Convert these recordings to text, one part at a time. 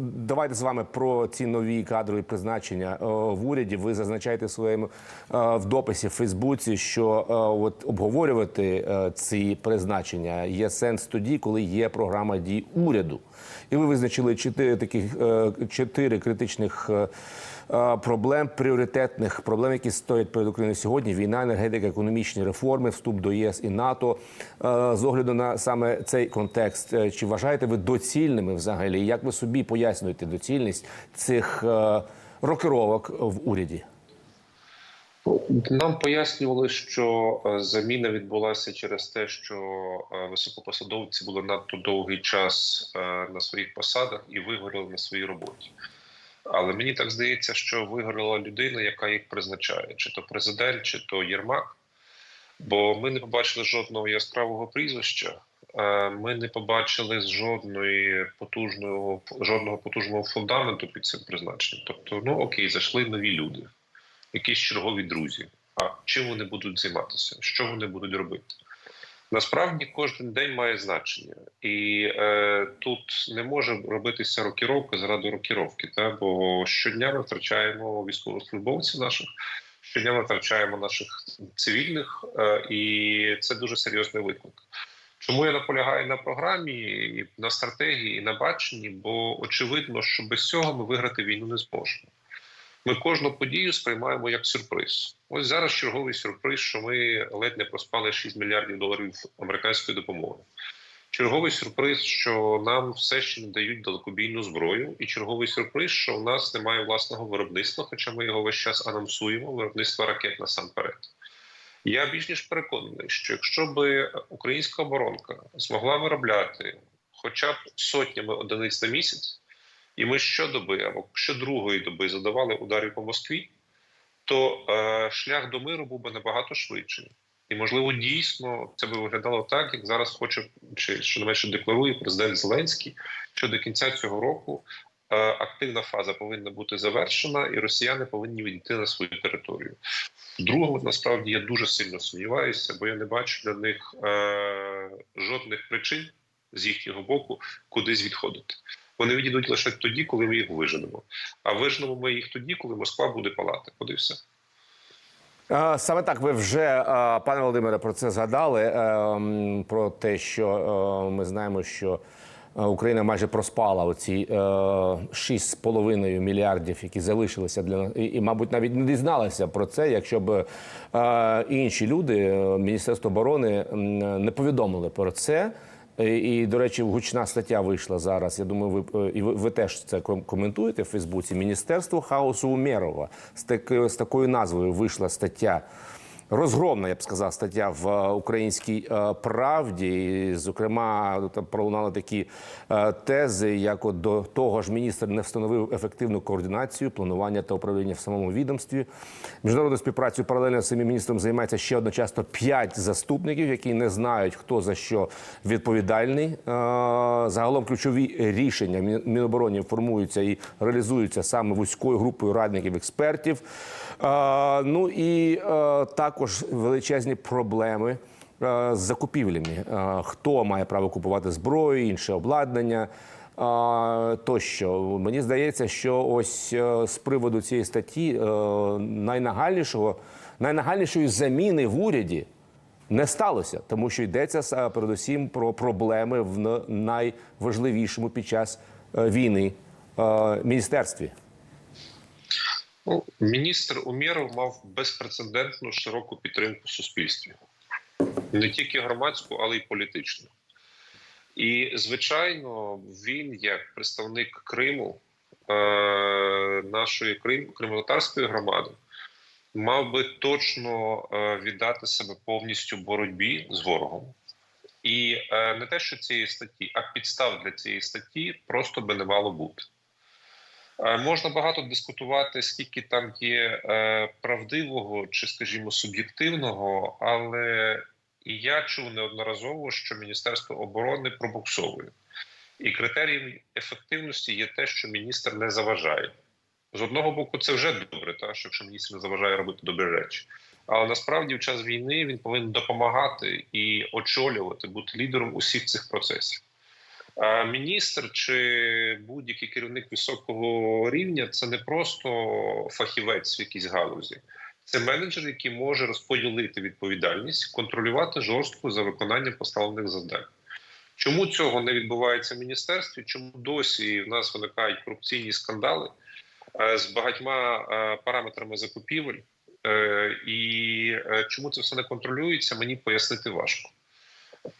Давайте з вами про ці нові кадрові призначення е, в уряді. Ви зазначаєте своєму е, в дописі в Фейсбуці, що е, от обговорювати ці призначення є сенс тоді, коли є програма дій уряду. І ви визначили чотири таких чотири критичних. Е, Проблем пріоритетних проблем, які стоять перед Україною сьогодні: війна, енергетика, економічні реформи, вступ до ЄС і НАТО. Е, З огляду на саме цей контекст, е, чи вважаєте ви доцільними взагалі? Як ви собі пояснюєте доцільність цих рокировок в уряді? Нам пояснювали, що заміна відбулася через те, що високопосадовці були надто довгий час на своїх посадах і вигоріли на своїй роботі. Але мені так здається, що вигоріла людина, яка їх призначає, чи то президент, чи то Єрмак. Бо ми не побачили жодного яскравого прізвища. е, Ми не побачили жодної потужного жодного потужного фундаменту під цим призначенням. Тобто, ну окей, зайшли нові люди якісь чергові друзі. А чим вони будуть займатися? Що вони будуть робити? Насправді кожен день має значення, і е, тут не може робитися рокіровка заради рокіровки. Та? Бо щодня ми втрачаємо військовослужбовців наших, щодня ми втрачаємо наших цивільних, е, і це дуже серйозний виклик. Чому я наполягаю на програмі, на стратегії, на баченні? Бо очевидно, що без цього ми виграти війну не зможемо. Ми кожну подію сприймаємо як сюрприз. Ось зараз черговий сюрприз, що ми ледь не проспали 6 мільярдів доларів американської допомоги. Черговий сюрприз, що нам все ще не дають далекобійну зброю, і черговий сюрприз, що в нас немає власного виробництва, хоча ми його весь час анонсуємо. Виробництва ракет насамперед. Я більш ніж переконаний, що якщо би українська оборонка змогла виробляти хоча б сотнями одиниць на місяць, і ми щодоби або щодругої доби задавали ударів по Москві, то е, шлях до миру був би набагато швидший. І, можливо, дійсно це би виглядало так, як зараз хоче, чи що не менше декларує президент Зеленський, що до кінця цього року е, активна фаза повинна бути завершена, і росіяни повинні відійти на свою територію. Другого насправді я дуже сильно сумніваюся, бо я не бачу для них е, жодних причин з їхнього боку кудись відходити. Вони відійдуть лише тоді, коли ми їх виженемо. А виженемо ми їх тоді, коли Москва буде палати. Куди Саме так ви вже, пане Володимире, про це згадали. е, Про те, що е, ми знаємо, що е, Україна майже проспала оці е, 6,5 мільярдів, які залишилися для нас, і, мабуть, навіть не дізналися про це, якщо б інші люди, Міністерство оборони, не повідомили про це. І, і, до речі, гучна стаття вийшла зараз. Я думаю, ви е, і ви, ви теж це ком- коментуєте в Фейсбуці. Міністерство хаосу Умєрова з такою з такою назвою вийшла стаття. Розгромна, я б сказав, стаття в е, українській е, правді. І, зокрема, там пролунали такі е, тези, як от до того ж міністр не встановив ефективну координацію, планування та управління в самому відомстві. Міжнародною співпрацею паралельно з цим міністром займається ще одночасно п'ять заступників, які не знають, хто за що відповідальний. Загалом ключові рішення Мін- Міноборони формуються і реалізуються саме вузькою групою радників експертів. Ну і е, також величезні проблеми е, з закупівлями. Е, Хто має право купувати зброю, інше обладнання. Тощо мені здається, що ось з приводу цієї статті найнагальнішого найнагальнішої заміни в уряді не сталося, тому що йдеться передусім про проблеми в найважливішому під час війни міністерстві. Ну, міністр Умєров мав безпрецедентну широку підтримку в суспільстві, не тільки громадську, але й політичну. І, звичайно, він, як представник Криму, е, нашої Крим, кримськотарської громади, мав би точно е, віддати себе повністю боротьбі з ворогом. І е, не те, що цієї статті, а підстав для цієї статті просто би не мало бути. Е, Можна багато дискутувати, скільки там є е, правдивого чи, скажімо, суб'єктивного, але я чув неодноразово, що Міністерство оборони пробуксовує. І критерієм ефективності є те, що міністр не заважає. З одного боку, це вже добре, та, що якщо міністр не заважає робити добрі речі. Але насправді в час війни він повинен допомагати і очолювати, бути лідером усіх цих процесів. Міністр чи будь-який керівник високого рівня це не просто фахівець в якійсь галузі, це менеджер, який може розподілити відповідальність, контролювати жорстко за виконанням поставлених завдань. Чому цього не відбувається в міністерстві? Чому досі в нас виникають корупційні скандали е, з багатьма е, параметрами закупівель? Е, І чому це все не контролюється, мені пояснити важко.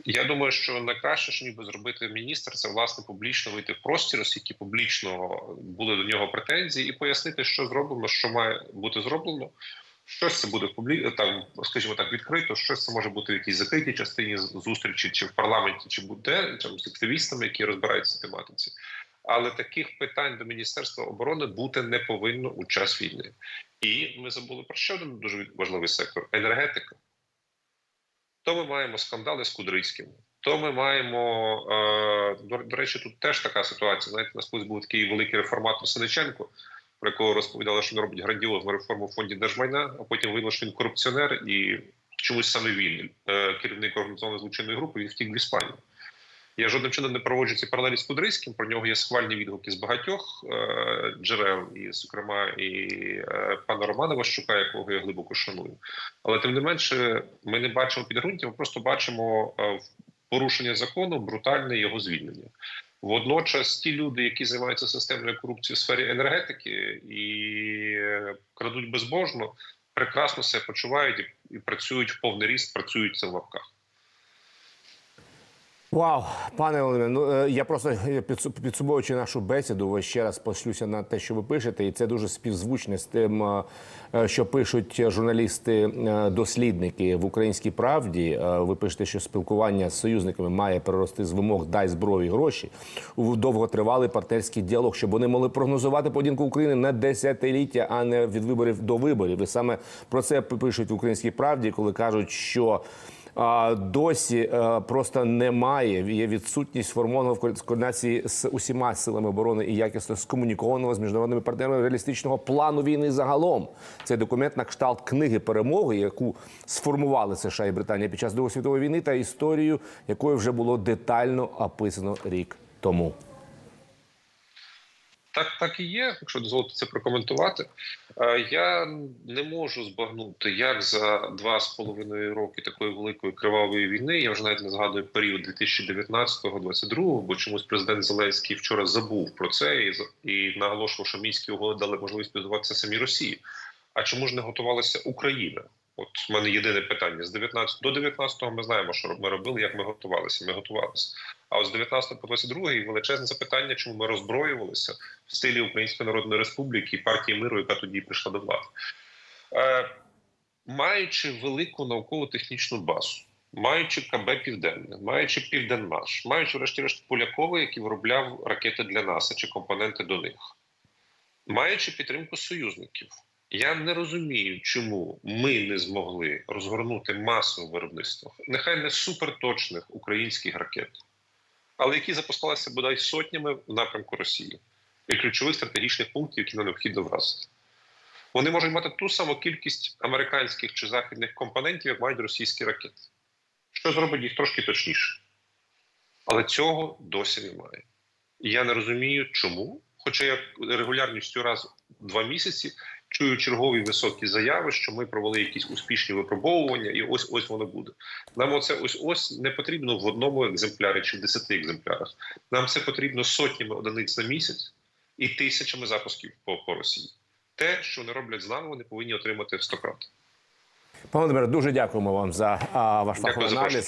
Я думаю, що найкраще, що ніби зробити міністр, це власне публічно вийти в простір, оскільки публічно були до нього претензії, і пояснити, що зроблено, що має бути зроблено. Щось це буде там, скажімо так, відкрито, щось це може бути в якійсь закритій частині зустрічі, чи в парламенті, чи буде там з активістами, які розбираються в тематиці. Але таких питань до Міністерства оборони бути не повинно у час війни. І ми забули про ще один дуже важливий сектор енергетика. То ми маємо скандали з Кудрицьким, то ми маємо е, до, речі, тут теж така ситуація. Знаєте, у нас колись був такий великий реформатор Синиченко, про якого розповідали, що він робить грандіозну реформу в фонді держмайна, а потім виявилося, що він корупціонер і чомусь саме він, е, керівник організованої злочинної групи, він втік в Іспанію. Я жодним чином не проводжу ці паралелі з Кудрицьким. Про нього є схвальні відгуки з багатьох е, джерел, і, зокрема, і е, пана Романа Ващука, якого я глибоко шаную. Але тим не менше, ми не бачимо підґрунтя, ми просто бачимо е, порушення закону, брутальне його звільнення. Водночас, ті люди, які займаються системною корупцією в сфері енергетики і е, крадуть безбожно, прекрасно себе почувають і працюють в повний ріст, працюють це в лапках. Вау, пане Володимире, ну е, я просто е, підсумовуючи нашу бесіду, ви ще раз пошлюся на те, що ви пишете, і це дуже співзвучне з тим, е, що пишуть журналісти-дослідники в українській правді. Ви пишете, що спілкування з союзниками має перерости з вимог дай зброю і гроші у довготривалий партнерський діалог, щоб вони могли прогнозувати поведінку України на десятиліття, а не від виборів до виборів. І саме про це пишуть в українській правді, коли кажуть, що досі е, просто немає. Є відсутність формованого координації з усіма силами оборони і якісно скомунікованого з міжнародними партнерами реалістичного плану війни загалом. Це документ на кшталт книги перемоги, яку сформували США і Британія під час Другої світової війни, та історію, якою вже було детально описано рік тому. Так, так і є, якщо дозволите це прокоментувати. Е, Я не можу збагнути, як за два з половиною роки такої великої кривавої війни, я вже навіть не згадую період 2019-2022, бо чомусь президент Зеленський вчора забув про це і, і наголошував, що мінські угоди дали можливість підготуватися самі Росії. А чому ж не готувалася Україна? От в мене єдине питання з 19 до 19-го ми знаємо, що ми робили, як ми готувалися. Ми готувалися. А от з 19 по 22 величезне запитання, чому ми роззброювалися в стилі Української Народної Республіки і партії миру, яка тоді прийшла до влади. Е, маючи велику науково-технічну базу, маючи КБ Південне, маючи Південмаш, маючи, врешті-решт, Полякова, який виробляв ракети для НАСА чи компоненти до них, маючи підтримку союзників. Я не розумію, чому ми не змогли розгорнути масове виробництво, нехай не суперточних українських ракет, але які запускалися бодай сотнями в напрямку Росії і ключових стратегічних пунктів, які нам необхідно вразити. Вони можуть мати ту саму кількість американських чи західних компонентів, як мають російські ракети, що зробить їх трошки точніше. Але цього досі немає. І я не розумію, чому. Хоча я регулярністю раз в два місяці чую чергові високі заяви, що ми провели якісь успішні випробовування, і ось ось воно буде. Нам оце ось ось не потрібно в одному екземплярі чи в десяти екземплярах. Нам це потрібно сотнями одиниць на місяць і тисячами запусків по, по Росії. Те, що вони роблять з нами, вони повинні отримати в 100 крат. Пане Володимире, дуже дякуємо вам за а, ваш фаховий аналіз.